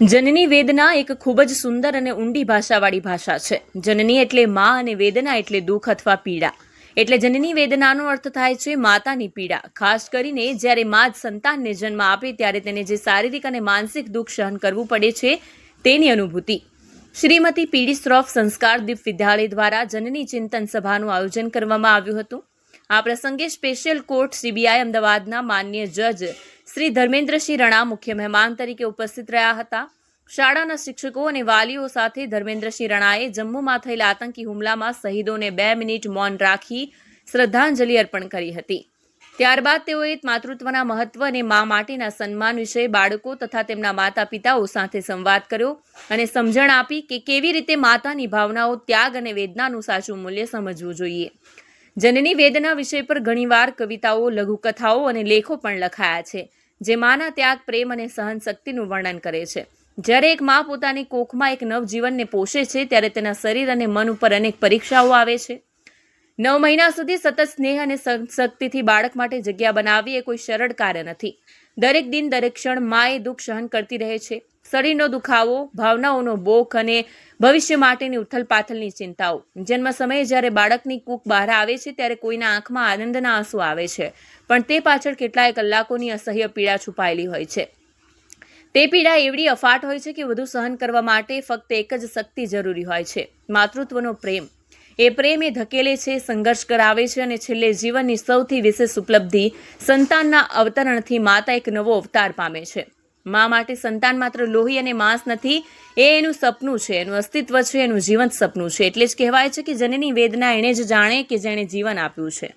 જનની વેદના એક ખૂબ જ સુંદર અને ઊંડી ભાષાવાળી ભાષા છે. જનની એટલે મા અને વેદના એટલે દુઃખ અથવા પીડા. એટલે જનની વેદનાનો અર્થ થાય છે માતાની પીડા. ખાસ કરીને જ્યારે મા સંતાનને જન્મ આપે ત્યારે તેને જે શારીરિક અને માનસિક દુઃખ સહન કરવું પડે છે તેની અનુભૂતિ. શ્રીમતી પીડી શ્રોફ સંસ્કાર દીપ વિદ્યાલય દ્વારા જનની ચિંતન સભાનું આયોજન કરવામાં આવ્યું હતું. આ પ્રસંગે સ્પેશિયલ કોર્ટ સીબીઆઈ અમદાવાદના માન્ય જજ શ્રી ધર્મેન્દ્રસિંહ રણા મુખ્ય મહેમાન તરીકે ઉપસ્થિત રહ્યા હતા. શાળાના શિક્ષકો અને વાલીઓ સાથે ધર્મેન્દ્રસિંહ રણાએ જમ્મુમાં થયેલા આતંકી હુમલામાં શહીદોને બે મિનિટ મૌન રાખી શ્રદ્ધાંજલિ અર્પણ કરી હતી. ત્યારબાદ તેઓએ માતૃત્વના મહત્વ અને મા માટેના સન્માન વિશે બાળકો તથા તેમના માતા પિતાઓ સાથે સંવાદ કર્યો અને સમજણ આપી કે કેવી રીતે માતાની ભાવનાઓ ત્યાગ અને વેદનાનું સાચું મૂલ્ય સમજવું જોઈએ. જનની વેદના વિષય પર ઘણીવાર કવિતાઓ, લઘુકથાઓ અને લેખો પણ લખાયા છે, જે માના ત્યાગ, પ્રેમ અને સહન શક્તિનું વર્ણન કરે છે. જ્યારે એક મા પોતાની કોખમાં એક નવજીવનને પોષે છે, ત્યારે તેના શરીર અને મન ઉપર અનેક પરીક્ષાઓ આવે છે. નવ મહિના સુધી સતત સ્નેહ અને શક્તિથી બાળક માટે જગ્યા બનાવવી એ કોઈ સરળ કાર્ય નથી. દરેક દિન, દરેક ક્ષણ મા એ દુઃખ સહન કરતી રહે છે. શરીરનો દુખાવો, ભાવનાઓનો બોખ અને ભવિષ્ય માટેની ઉથલપાથલની ચિંતાઓ. જન્મ સમયે જ્યારે બાળકની કૂક બહાર આવે છે, ત્યારે કોઈના આંખમાં આનંદના આંસુ આવે છે. પણ તે પાછળ કેટલાય કલાકોની અસહ્ય પીડા છુપાયેલી હોય છે. તે પીડા એવડી અફાટ હોય છે કે વધુ સહન કરવા માટે ફક્ત એક જ શક્તિ જરૂરી હોય છે, માતૃત્વનો પ્રેમ. એ પ્રેમ એ ધકેલે છે, સંઘર્ષ કરાવે છે અને છેલ્લે જીવનની સૌથી વિશેષ ઉપલબ્ધિ સંતાનના અવતરણથી માતા એક નવો અવતાર પામે છે. મા માટે સંતાન માત્ર લોહી અને માંસ નથી, એ એનું સપનું છે, એનું અસ્તિત્વ છે, એનું જીવંત સપનું છે. એટલે જ કહેવાય છે કે જનની વેદના એણે જ જાણે કે જેણે જીવન આપ્યું છે.